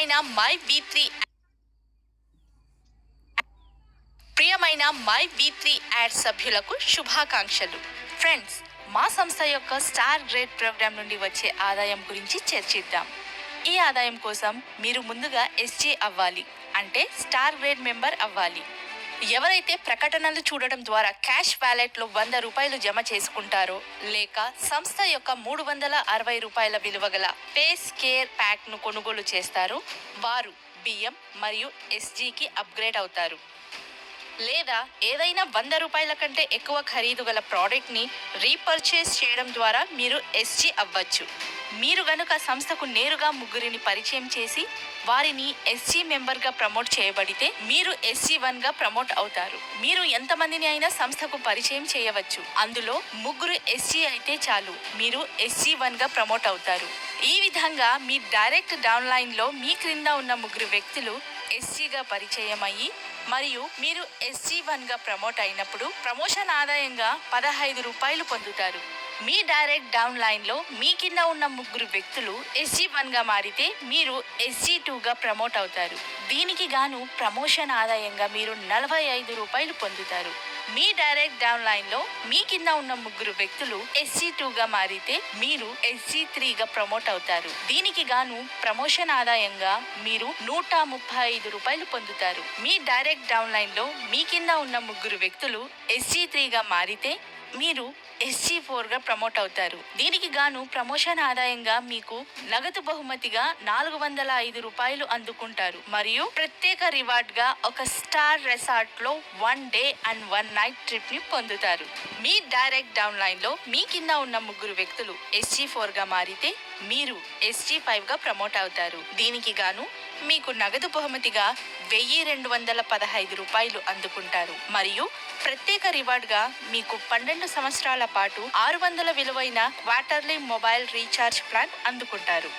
ప్రియమైన my B three ప్రియమైన my B three ad సభ్యులకు శుభాకాంక్షలు. ఫ్రెండ్స్ మా సంస్థ యొక్క స్టార్ గ్రేడ్ ప్రోగ్రామ్ నుండి వచ్చే ఆదాయం గురించి చర్చిద్దాం. ఈ ఆదాయం కోసం మీరు ముందుగా ఎస్జీ అవ్వాలి అంటే స్టార్ గ్రేడ్ మెంబర్ అవ్వాలి. ఎవరైతే ప్రకటనలు చూడడం ద్వారా క్యాష్ వ్యాలెట్లో వంద రూపాయలు జమ చేసుకుంటారో లేక సంస్థ యొక్క మూడు వందల అరవై రూపాయల విలువ గల పేస్ కేర్ ప్యాక్ను కొనుగోలు చేస్తారో వారు బియ్యం మరియు ఎస్జీకి అప్గ్రేడ్ అవుతారు. లేదా ఏదైనా వంద రూపాయల కంటే ఎక్కువ ఖరీదు గల ప్రోడక్ట్ని రీపర్చేస్ చేయడం ద్వారా మీరు ఎస్జీ అవ్వచ్చు. మీరు గనుక సంస్థకు నేరుగా ముగ్గురిని పరిచయం చేసి వారిని ఎస్జీ మెంబర్గా ప్రమోట్ చేయబడితే మీరు ఎస్జీ వన్గా ప్రమోట్ అవుతారు. మీరు ఎంతమందిని అయినా సంస్థకు పరిచయం చేయవచ్చు. అందులో ముగ్గురు ఎస్జీ అయితే చాలు. మీరు ఎస్జీ వన్గా ప్రమోట్ అవుతారు. ఈ విధంగా మీ డైరెక్ట్ డౌన్లైన్లో మీ క్రింద ఉన్న ముగ్గురు వ్యక్తులు ఎస్సీగా పరిచయం అయ్యి మరియు మీరు ఎస్సీ వన్గా ప్రమోట్ అయినప్పుడు ప్రమోషన్ ఆదాయంగా పదహైదు రూపాయలు పొందుతారు. మీ డైరెక్ట్ డౌన్ లైన్లో మీ కింద ఉన్న ముగ్గురు వ్యక్తులు ఎస్జీ వన్గా మారితే మీరు ఎస్జీ టూగా ప్రమోట్ అవుతారు. దీనికి గాను ప్రమోషన్ ఆదాయంగా మీరు నలభై ఐదు రూపాయలు పొందుతారు. మీ డైరెక్ట్ డౌన్ లైన్లో మీ కింద ఉన్న ముగ్గురు వ్యక్తులు ఎస్సీ టూగా మారితే మీరు ఎస్సీ త్రీగా ప్రమోట్ అవుతారు. దీనికి గాను ప్రమోషన్ ఆదాయంగా మీరు నూట ముప్పై ఐదు రూపాయలు పొందుతారు. మీ డైరెక్ట్ డౌన్ లైన్లో మీ కింద ఉన్న ముగ్గురు వ్యక్తులు ఎస్సీ త్రీగా మారితే మీరు ఎస్జీ ఫోర్గా ప్రమోట్ అవుతారు. దీనికి గాను ప్రమోషన్ ఆదాయంగా మీకు నగదు బహుమతిగా నాలుగు వందల ఐదు రూపాయలు అందుకుంటారు. మరియు ప్రత్యేక రివార్డ్గా ఒక star రెసార్ట్లో one day and one night ట్రిప్ని పొందుతారు. మీ డైరెక్ట్ డౌన్ లైన్లో మీ కింద ఉన్న ముగ్గురు వ్యక్తులు ఎస్జీ ఫోర్గా మారితే మీరు ఎస్జీ ఫైవ్గా ప్రమోట్ అవుతారు. దీనికి గాను మీకు నగదు బహుమతిగా వెయ్యి రెండు వందల పదహైదు రూపాయలు అందుకుంటారు. మరియు ప్రత్యేక రివార్డ్గా మీకు పన్నెండు సంవత్సరాల పాటు ఆరు వందల విలువైన క్వార్టర్లీ మొబైల్ రీఛార్జ్ ప్లాన్ అందుకుంటారు.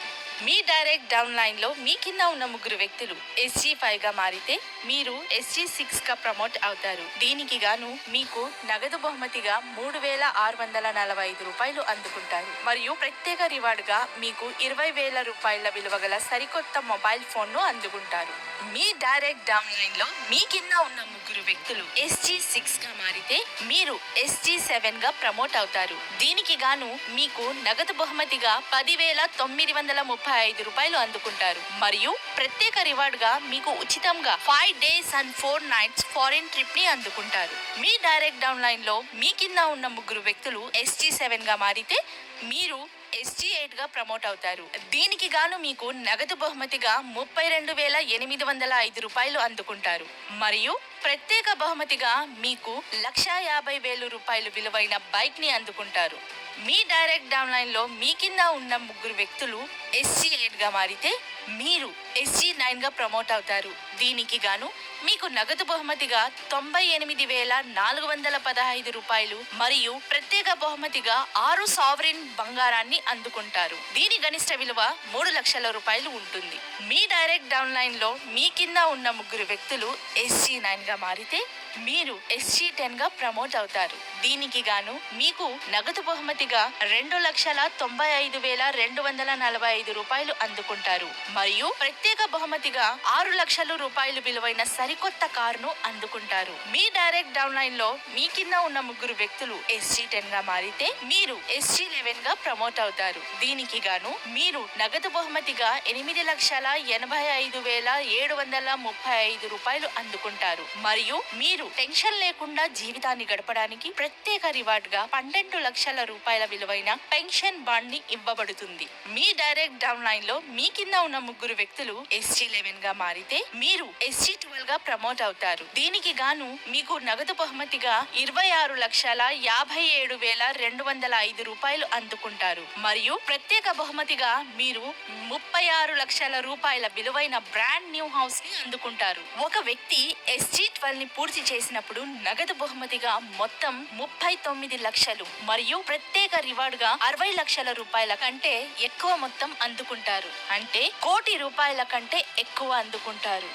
మీ డైరెక్ట్ డౌన్ లైన్లో మీ కింద ఉన్న ముగ్గురు వ్యక్తులు ఎస్జీ ఫైవ్గా మారితే మీరు ఎస్జీ సిక్స్గా ప్రమోట్ అవుతారు. దీనికి గాను మీకు నగదు బహుమతిగా మూడు వేల ఆరు వందల నలభై ఐదు రూపాయలు అందుకుంటారు. మరియు ప్రత్యేక రివార్డుగా మీకు ఇరవై వేల రూపాయల విలువ గల సరికొత్త మొబైల్ ఫోన్ను అందుకుంటారు. మీ డైరెక్ట్ డౌన్ లైన్లో మీ కింద ఉన్న ముగ్గురు వ్యక్తులు ఎస్జీ సిక్స్గా మారితే మీరు ఎస్జీ సెవెన్గా ప్రమోట్ అవుతారు. దీనికి గాను మీకు నగదు బహుమతిగా పదివేల తొమ్మిది వందల ముప్పై ఐదు రూపాయలు అందుకుంటారు. మరియు ప్రత్యేక రివార్డ్గా మీకు ఉచితంగా five days and four nights foreign ట్రిప్ని అందుకుంటారు. మీ డైరెక్ట్ డౌన్ లైన్లో మీ కింద ఉన్న ముగ్గురు వ్యక్తులు ఎస్జీ సెవెన్గా మారితే మీరు ఎస్జీ ఎయిట్గా ప్రమోట్ అవుతారు. దీనికి గాను మీకు నగదు బహుమతిగా ముప్పై రెండు వేల ఎనిమిది వందల ఐదు రూపాయలు అందుకుంటారు. మరియు ప్రత్యేక బహుమతిగా మీకు లక్షా యాభై వేలు రూపాయలు విలువైన బైక్ని అందుకుంటారు. మీ డైరెక్ట్ డౌన్లైన్లో లో మీ కింద ఉన్న ముగ్గురు వ్యక్తులు ఎస్సీ ఎయిట్గా మారితే మీరు ఎస్సీ నైన్గా ప్రమోట్ అవుతారు. దీనికి గాను మీకు నగదు బహుమతిగా తొంభై ఎనిమిది వేల నాలుగు వందల పదహైదు రూపాయలు మరియు ప్రత్యేక బహుమతిగా ఆరు సావరిన్ బంగారాన్ని అందుకుంటారు. దీని గరిష్ట విలువ మూడు లక్షల రూపాయలు ఉంటుంది. మీ డైరెక్ట్ డౌన్లైన్లో లో మీ కింద ఉన్న ముగ్గురు వ్యక్తులు ఎస్సీ నైన్గా మారితే మీరు ఎస్సీ టెన్గా ప్రమోట్ అవుతారు. దీనికి గాను మీకు నగదు బహుమతిగా రెండు లక్షల తొంభై ఐదు వేల రెండు వందల నలభై ఐదు రూపాయలు అందుకుంటారు. మరియు ప్రత్యేక బహుమతిగా ఆరు లక్షల రూపాయలు విలువైన సరికొత్త కారును అందుకుంటారు. మీ డైరెక్ట్ డౌన్ లైన్లో మీ కింద ఉన్న ముగ్గురు వ్యక్తులు ఎస్జీ టెన్గా మారితే మీరు ఎస్జీ లెవెన్గా ప్రమోట్ అవుతారు. దీనికి గాను మీరు నగదు బహుమతిగా ఎనిమిది లక్షల ఎనభై ఐదు వేల ఏడు వందల ముప్పై ఐదు రూపాయలు అందుకుంటారు. మరియు మీరు టెన్షన్ లేకుండా జీవితాన్ని గడపడానికి ప్రత్యేక రివార్డ్గా పన్నెండు లక్షల రూపాయల విలువైన పెన్షన్ బాండ్ని ఇవ్వబడుతుంది. మీ డైరెక్ట్ డౌన్ లైన్లో మీ కింద ఉన్న ముగ్గురు వ్యక్తులు ఎస్జీ లెవెన్గా మారితే మీరు ఎస్జీ ట్వెల్వ్గా ప్రమోట్ అవుతారు. దీనికి గాను మీకు నగదు బహుమతిగా ఇరవై ఆరు లక్షల యాభై ఏడు వేల రెండు వందల ఐదు రూపాయలు అందుకుంటారు. మరియు ప్రత్యేక బహుమతిగా మీరు ముప్పై ఆరు లక్షల రూపాయల విలువైన బ్రాండ్ న్యూ హౌస్ని అందుకుంటారు. ఒక వ్యక్తి ఎస్జీ ట్వెల్వ్ని పూర్తి చేసినప్పుడు నగదు బహుమతిగా మొత్తం ముప్పై తొమ్మిది లక్షలు మరియు ప్రత్యేక రివార్డుగా అరవై లక్షల రూపాయల కంటే ఎక్కువ మొత్తం అందుకుంటారు. అంటే కోటి రూపాయల కంటే ఎక్కువ అందుకుంటారు.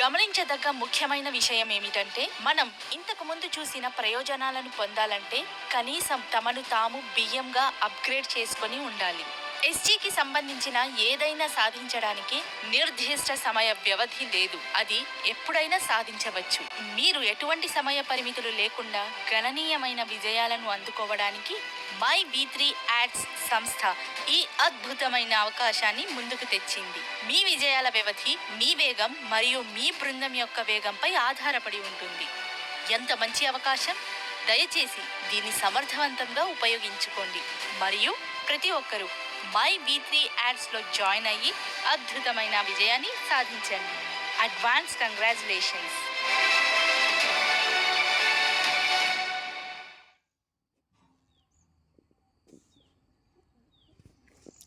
గమనించదగ్గ ముఖ్యమైన విషయం ఏమిటంటే మనం ఇంతకు ముందు చూసిన ప్రయోజనాలను పొందాలంటే కనీసం తమను తాము బియ్యంగా అప్గ్రేడ్ చేసుకొని ఉండాలి. ఎస్జీకి సంబంధించిన ఏదైనా సాధించడానికి నిర్దిష్ట సమయ వ్యవధి లేదు. అది ఎప్పుడైనా సాధించవచ్చు. మీరు ఎటువంటి సమయ పరిమితులు లేకుండా గణనీయమైన విజయాలను అందుకోవడానికి మై బీ త్రీ యాడ్స్ సంస్థ ఈ అద్భుతమైన అవకాశాన్ని ముందుకు తెచ్చింది. మీ విజయాల వ్యవధి మీ వేగం మరియు మీ బృందం యొక్క వేగంపై ఆధారపడి ఉంటుంది. ఎంత మంచి అవకాశం? దయచేసి దీన్ని సమర్థవంతంగా ఉపయోగించుకోండి. మరియు ప్రతి ఒక్కరూ మై బీ త్రీ యాడ్స్లో జాయిన్ అయ్యి అద్భుతమైన విజయాన్ని సాధించండి. Advance congratulations.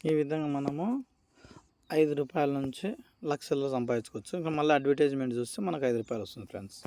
ఈ విధంగా మనము ఐదు రూపాయల నుంచి లక్షల్లో సంపాదించుకోవచ్చు. ఇంకా మళ్ళీ అడ్వర్టైజ్మెంట్ చూస్తే మనకు ఐదు రూపాయలు వస్తుంది ఫ్రెండ్స్.